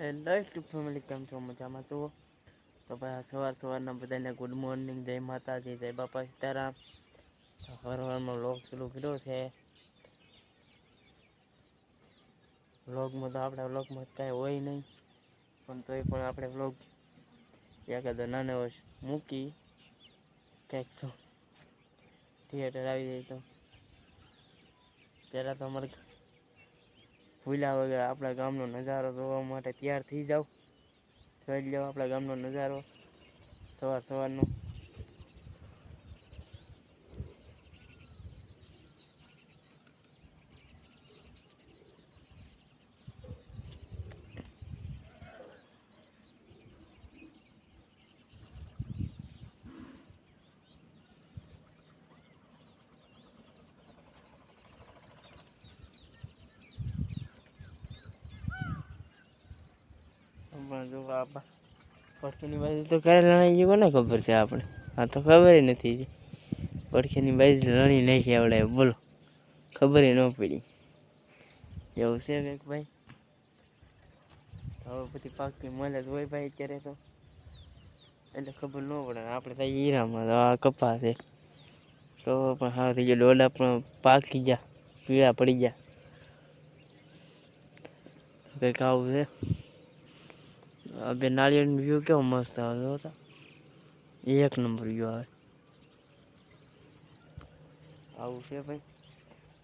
Hello YouTube family કેમ છો મજામાં છો? તો ભાઈ સવાર સવારના બધાને ગુડ મોર્નિંગ જય માતાજી, જય બાપા સીતારામ. હવારમાં વ્લોગ શરૂ કર્યો છે. વ્લોગમાં તો આપણા વ્લોગમાં કાંઈ હોય નહીં, પણ તોય પણ આપણે વ્લોગ એકાદો નાનો મૂકી કંઈક તો થિયેટર આવી જાય તો. પહેલાં તો અમારે ભૂલ્યા વગર આપણા ગામનો નજારો જોવા માટે તૈયાર થઈ જાઓ. જોઈ લો આપણા ગામનો નજારો. સવાર સવારનો. પણ જો આપા પડખેની બાજુ તો ક્યારે લણાઈ ગયું કોને ખબર છે આપણે? આ તો ખબર નથી પડખેની બાજુ લણી નાખી આવડે, બોલો. ખબર ન પડી. એવું છે કંઈક ભાઈ? હવે પછી પાકની મળે તો હોય ભાઈ અત્યારે તો. એટલે ખબર ન પડે, આપણે તો હીરામાં તો આ કપા છે. તો પણ હા થઈ ગયો ડોડા પણ પાકી ગયા, પીળા પડી ગયા. કંઈક આવું છે. આ બે નાળિયેરનો વ્યૂ કેવો મસ્ત આવે જો તો એક નંબર વ્યૂ આવે આવું છે ભાઈ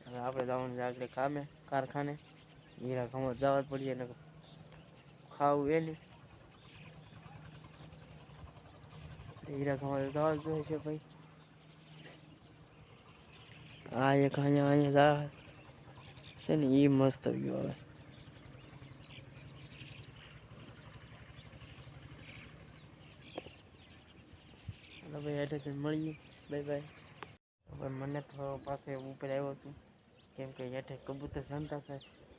હવે આપણે જવાનું છે આગળ કામે કારખાને હીરા ખમો જવા જ પડીએ ને ખાવું એ નહીં હીરા ખમા જવા જ જોઈએ છે ભાઈ આ એક અહીંયા અહીંયા જા છે ને એ મસ્ત વ્યૂ આવે ચાલો ભાઈ એટલે મળીએ. બાય બાય હવે મને તો પાસે ઉપર આવ્યો છું. કેમ કે હેઠે કબૂતર શાંતા છે,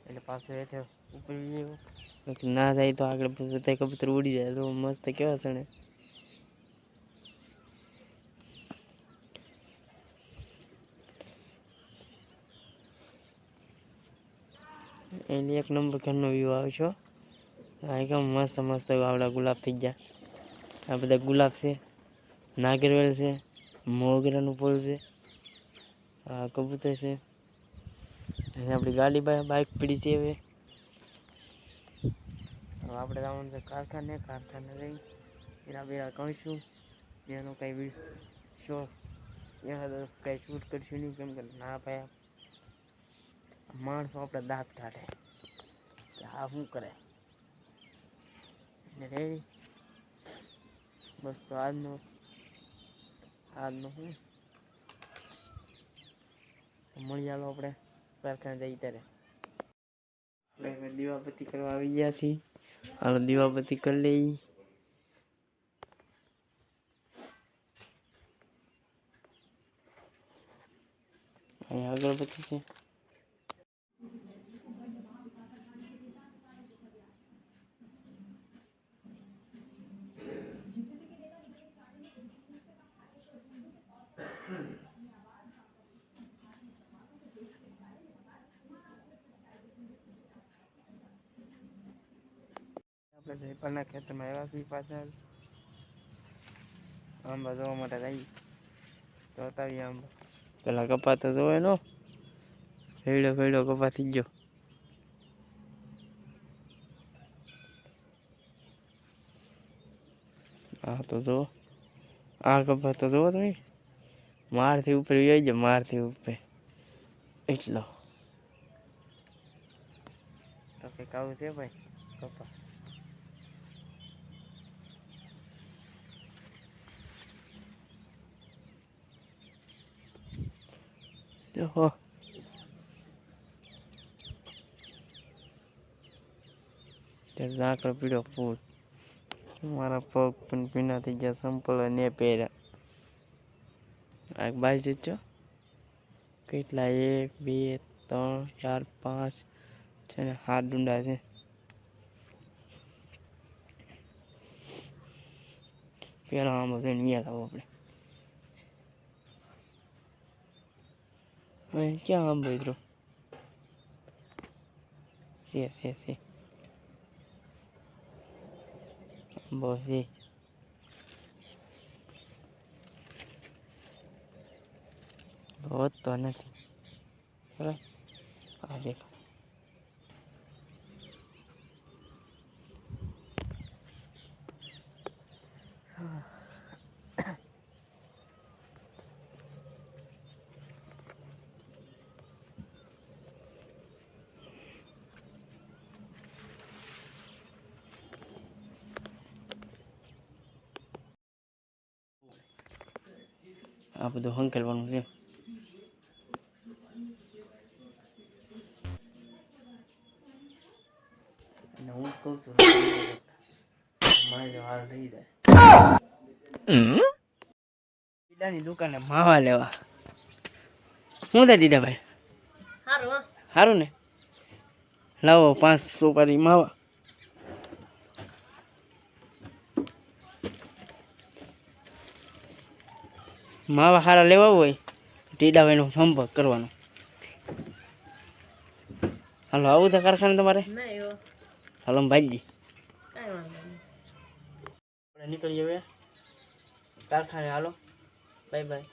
એટલે પાછો હેઠે ઉપર ના જાય તો આગળ બધા કબૂતર ઉડી જાય. તો મસ્ત કેવા સણે એની એક નંબર ઘરનો વ્યૂ આવે છો આ એકદમ મસ્ત મસ્ત, આવડા ગુલાબ થઈ ગયા. આ બધા ગુલાબ છે. નાગરવેલ છે, મોગરાનું ફૂલ છે, આ કબૂતર છે. અહીં આપણી ગાડી બાઇક પડી છે હવે. આપણે જવાનું છે કારખાને કારખાને જઈ એના બેરા કહીશું. એનો કંઈ શો? એના કંઈ શૂટ કરશું નહીં, કેમ કે ના ભાઈ માણસો આપણે દાંત કાઢે. કે હા શું કરે? રેડી. બસ તો આજનો આજનો હું મળી આલો આપણે કારખાને જઈ ત્યારે. આપણે હવે દીવાબત્તી કરવા આવી ગયા છીએ. હાલો, દીવાબત્તી કરી લઈ અહીંયા અગરબત્તી છે. જયપાલના ખેતરમાં આવ્યા છીએ પાછળ આંબા જોવા માટે જઈ તો બતાવીએ આંબા પેલા કપા તો જોવે નો ફેડો ફેડો કપા થઈ ગયો આ તો જો આ કપા તો જોવો તમે મારથી ઉપર આવી જાય મારથી ઉપર એટલો તો કંઈક આવું છે ભાઈ કપા ઓહો ઝાકળ પીડ્યો ફૂલ. મારા પગ પણ ભીના થઈ ગયા, સંપલ ને પહેર્યા. આ બાઈ જજો કેટલા? એક, બે, ત્રણ, ચાર, પાંચ છે ને, હાથ ડુંડા છે. પહેલાં આમ બધું નિયા આવો આપણે. અહીં ક્યાં આંબો મિત્રો છે છે છે બસ એ હોત તો નથી હવે આ દેખો આ બધું હંકેલવાનું છે અને હું કહું છું મારે હાલ થઈ જાય દીદાની દુકાને માવા લેવા શું થાય દીદાભાઈ સારું સારું ને લાવો પાંચ સોપારી માવા માવા સારા લેવા હોય ટીડાભાઈનો સંપર્ક કરવાનો. હાલો આવું છે કારખાને તમારે? હાલો ભાઈજી નીકળીએ હવે. કારખાને હાલો. Bye bye.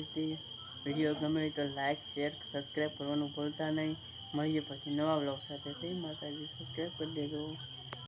હતી વીડિયો ગમે તો લાઇક શેર, સબસ્ક્રાઈબ કરવાનું ભૂલતા નહીં. મળીએ પછી નવા બ્લોગ સાથે. તે માતાજી. સબસ્ક્રાઈબ કરી દેજો.